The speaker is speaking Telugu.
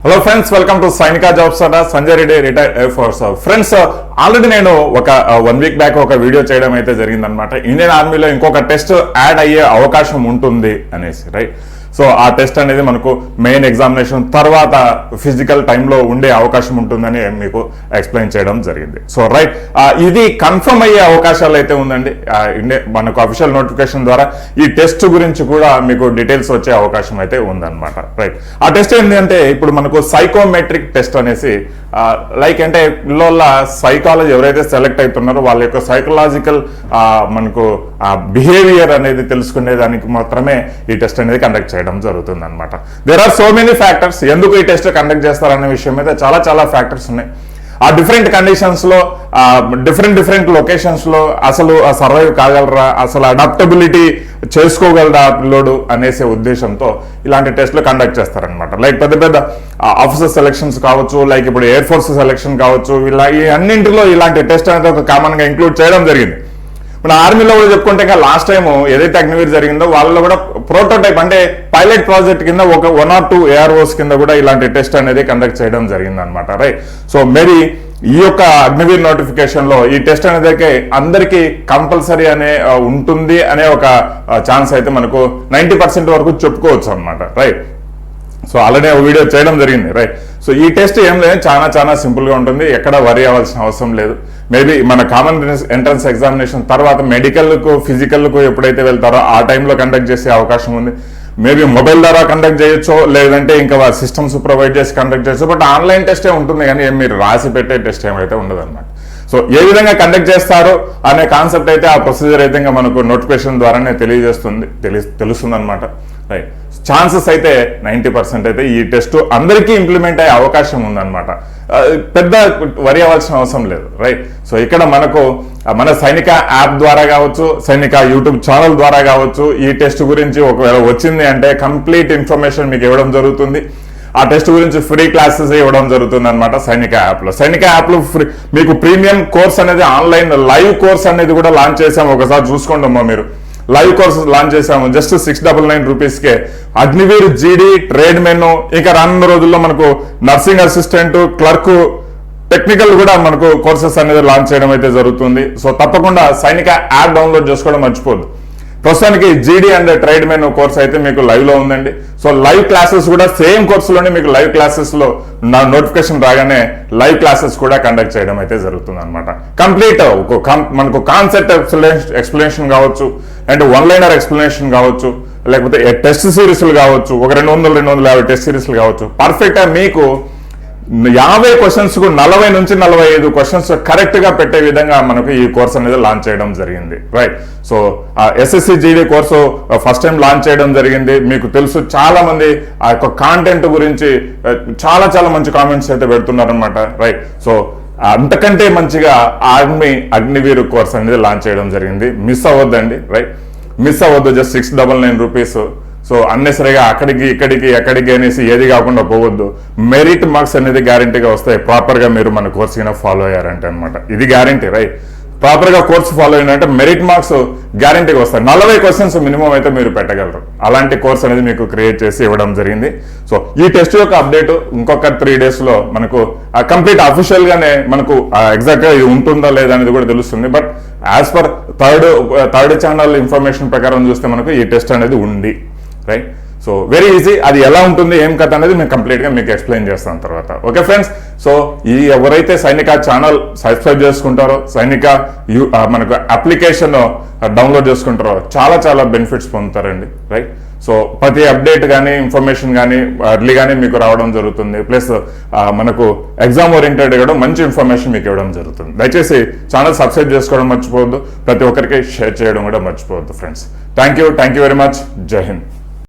Hello friends welcome to Sainika jobs అన్న Sanjay Reddy retired air force friends already నేను ఒక వన్ వీక్ బ్యాక్ ఒక వీడియో చేయడం అయితే జరిగిందనమాట ఇండియన్ ఆర్మీలో ఇంకొక టెస్ట్ యాడ్ అయ్యే అవకాశం ఉంటుంది అనేసి రైట్ సో ఆ టెస్ట్ అనేది మనకు మెయిన్ ఎగ్జామినేషన్ తర్వాత ఫిజికల్ టైంలో ఉండే అవకాశం ఉంటుందని మీకు ఎక్స్ప్లెయిన్ చేయడం జరిగింది. సో రైట్ ఇది కన్ఫర్మ్ అయ్యే అవకాశాలు అయితే ఉందండి. మనకు అఫీషియల్ నోటిఫికేషన్ ద్వారా ఈ టెస్ట్ గురించి కూడా మీకు డీటెయిల్స్ వచ్చే అవకాశం అయితే ఉందన్నమాట. రైట్ ఆ టెస్ట్ ఏంటంటే ఇప్పుడు మనకు సైకోమెట్రిక్ టెస్ట్ అనేసి లైక్ అంటే పిల్లల సైకాలజీ ఎవరైతే సెలెక్ట్ అవుతున్నారో వాళ్ళ యొక్క సైకలాజికల్ మనకు బిహేవియర్ అనేది తెలుసుకునే దానికి మాత్రమే ఈ టెస్ట్ అనేది కండక్ట్ చేయడం జరుగుతుంది అనమాట there are so many factors ఎందుకు ఈ టెస్ట్ కండక్ట్ చేస్తారనే విషయం మీద చాలా చాలా ఫ్యాక్టర్స్ ఉన్నాయి. ఆ డిఫరెంట్ కండిషన్స్లో డిఫరెంట్ డిఫరెంట్ లొకేషన్స్లో అసలు సర్వైవ్ కాగలరా? అసలు అడాప్టబిలిటీ చేసుకోగలరా పిల్లోడు అనేసే ఉద్దేశంతో ఇలాంటి టెస్ట్లు కండక్ట్ చేస్తారనమాట లైక్ పెద్ద పెద్ద ఆఫీసర్ సెలక్షన్స్ కావచ్చు లైక్ ఇప్పుడు ఎయిర్ ఫోర్స్ సెలక్షన్ కావచ్చు ఇలా ఈ అన్నింటిలో ఇలాంటి టెస్ట్ అనేది ఒక కామన్గా ఇంక్లూడ్ చేయడం జరిగింది. ఇప్పుడు ఆర్మీలో కూడా చెప్పుకుంటే ఇంకా లాస్ట్ టైం ఏదైతే అగ్నివీర్ జరిగిందో వాళ్ళలో కూడా ప్రోటోటైప్ అంటే పైలట్ ప్రాజెక్ట్ కింద ఒక వన్ ఆర్ టూ ఏఆర్ఓస్ కింద కూడా ఇలాంటి టెస్ట్ అనేది కండక్ట్ చేయడం జరిగింది అనమాట రైట్ సో మేబీ ఈ యొక్క అగ్నివీర్ నోటిఫికేషన్లో ఈ టెస్ట్ అనేది అందరికీ కంపల్సరీ అనే ఉంటుంది అనే ఒక ఛాన్స్ అయితే మనకు నైంటీ పర్సెంట్ వరకు చెప్పుకోవచ్చు అనమాట రైట్ సో ఆల్రెడీ ఒక వీడియో చేయడం జరిగింది రైట్ సో ఈ టెస్ట్ ఏం లేదు చాలా చాలా సింపుల్గా ఉంటుంది. ఎక్కడ వరి అవ్వాల్సిన అవసరం లేదు. మేబీ మన కామన్ ఎంట్రన్స్ ఎగ్జామినేషన్ తర్వాత మెడికల్కు ఫిజికల్కు ఎప్పుడైతే వెళ్తారో ఆ టైంలో కండక్ట్ చేసే అవకాశం ఉంది. మేబీ మొబైల్ ద్వారా కండక్ట్ చేయొచ్చు లేదంటే ఇంకా సిస్టమ్స్ ప్రొవైడ్ చేసి కండక్ట్ చేయొచ్చు బట్ ఆన్లైన్ టెస్టే ఉంటుంది కానీ మీరు రాసి పెట్టే టెస్ట్ ఏమైతే ఉండదు అనమాట సో ఏ విధంగా కండక్ట్ చేస్తారు అనే కాన్సెప్ట్ అయితే ఆ ప్రొసీజర్ అయితే ఇంకా మనకు నోటిఫికేషన్ ద్వారానే తెలియజేస్తుంది తెలి తెలుస్తుంది అనమాట రైట్ ఛాన్సెస్ అయితే నైంటీ పర్సెంట్ అయితే ఈ టెస్ట్ అందరికీ ఇంప్లిమెంట్ అయ్యే అవకాశం ఉందన్నమాట. పెద్ద వరి అవ్వాల్సిన అవసరం లేదు. రైట్ సో ఇక్కడ మనకు మన సైనిక యాప్ ద్వారా కావచ్చు సైనిక యూట్యూబ్ ఛానల్ ద్వారా కావచ్చు ఈ టెస్ట్ గురించి ఒకవేళ వచ్చింది అంటే కంప్లీట్ ఇన్ఫర్మేషన్ మీకు ఇవ్వడం జరుగుతుంది. ఆ టెస్ట్ గురించి ఫ్రీ క్లాసెస్ ఇవ్వడం జరుగుతుంది అనమాట సైనిక యాప్లో. సైనిక యాప్లో ఫ్రీ మీకు ప్రీమియం కోర్స్ అనేది ఆన్లైన్ లైవ్ కోర్స్ అనేది కూడా లాంచ్ చేసాము ఒకసారి చూసుకోండి అమ్మా మీరు. లైవ్ కోర్స్ లాంచ్ చేసాము just six double nine rupees కే అగ్నివీర్ జీడీ ట్రేడ్ మెను ఇంకా రానున్న రోజుల్లో మనకు నర్సింగ్ అసిస్టెంట్ క్లర్క్ టెక్నికల్ కూడా మనకు కోర్సెస్ అనేది లాంచ్ చేయడం అయితే జరుగుతుంది. సో తప్పకుండా సైనిక యాప్ డౌన్లోడ్ చేసుకోవడం మర్చిపోదు ప్రస్తుతానికి జీడీ అండ్ ట్రైడ్ మెన్ కోర్స్ అయితే మీకు లైవ్లో ఉందండి. సో లైవ్ క్లాసెస్ కూడా సేమ్ కోర్సులోనే మీకు లైవ్ క్లాసెస్లో నా నోటిఫికేషన్ రాగానే లైవ్ క్లాసెస్ కూడా కండక్ట్ చేయడం అయితే జరుగుతుంది అనమాట కంప్లీట్ మనకు కాన్సెప్ట్ ఎక్స్ప్లెనేషన్ కావచ్చు. అండ్ వన్ లైనర్ ఎక్స్ప్లెనేషన్ కావచ్చు లేకపోతే టెస్ట్ సిరీస్లు కావచ్చు ఒక రెండు వందలు రెండు వందల యాభై టెస్ట్ సిరీస్లు కావచ్చు. పర్ఫెక్ట్గా మీకు యాభై క్వశ్చన్స్కు నలభై నుంచి నలభై ఐదు క్వశ్చన్స్ కరెక్ట్గా పెట్టే విధంగా మనకు ఈ కోర్స్ అనేది లాంచ్ చేయడం జరిగింది. Right so SSC GD course first time launch చేయడం జరిగింది. మీకు తెలుసు చాలా మంది ఆ యొక్క కాంటెంట్ గురించి చాలా చాలా మంచి కామెంట్స్ అయితే పెడుతున్నారు అనమాట రైట్ సో అంతకంటే మంచిగా ఆర్మీ అగ్నివీర్ కోర్స్ అనేది లాంచ్ చేయడం జరిగింది. మిస్ అవ్వద్దండి రైట్ మిస్ అవ్వద్దు just six double nine rupees so అన్నెసరిగా అక్కడికి ఇక్కడికి ఎక్కడికి అనేసి ఏది కాకుండా పోవద్దు. మెరిట్ మార్క్స్ అనేది గ్యారంటీగా వస్తాయి. ప్రాపర్గా మీరు మన కోర్స్ కింద ఫాలో అయ్యారంటే అనమాట ఇది గ్యారంటీ రైట్ ప్రాపర్గా కోర్స్ ఫాలో అయినంటే మెరిట్ మార్క్స్ గ్యారంటీగా వస్తాయి. నలభై క్వశ్చన్స్ మినిమం అయితే మీరు పెట్టగలరు. అలాంటి కోర్స్ అనేది మీకు క్రియేట్ చేసి ఇవ్వడం జరిగింది. సో ఈ టెస్ట్ యొక్క అప్డేట్ ఇంకొక త్రీ డేస్లో మనకు కంప్లీట్ అఫీషియల్గానే మనకు ఎగ్జాక్ట్గా ఇది ఉంటుందా లేదా అనేది కూడా తెలుస్తుంది. But as per third third channel information ప్రకారం చూస్తే మనకు ఈ టెస్ట్ అనేది ఉంది. రైట్ సో వెరీ ఈజీ అది ఎలా ఉంటుంది ఏం కథ అనేది మేము కంప్లీట్గా మీకు ఎక్స్ప్లెయిన్ చేస్తాం తర్వాత. ఓకే ఫ్రెండ్స్ సో ఈ ఎవరైతే సైనిక ఛానల్ సబ్స్క్రైబ్ చేసుకుంటారో సైనిక యూ మనకు అప్లికేషన్ డౌన్లోడ్ చేసుకుంటారో చాలా చాలా బెనిఫిట్స్ పొందుతారండి రైట్ సో ప్రతి అప్డేట్ కానీ ఇన్ఫర్మేషన్ కానీ అర్లీ కానీ మీకు రావడం జరుగుతుంది. ప్లస్ మనకు ఎగ్జామ్ ఓరియంటెడ్ కూడా మంచి ఇన్ఫర్మేషన్ మీకు ఇవ్వడం జరుగుతుంది. దయచేసి ఛానల్ సబ్స్క్రైబ్ చేసుకోవడం మర్చిపోవద్దు. ప్రతి ఒక్కరికి షేర్ చేయడం కూడా మర్చిపోవద్దు friends thank you thank you very much Jai Hind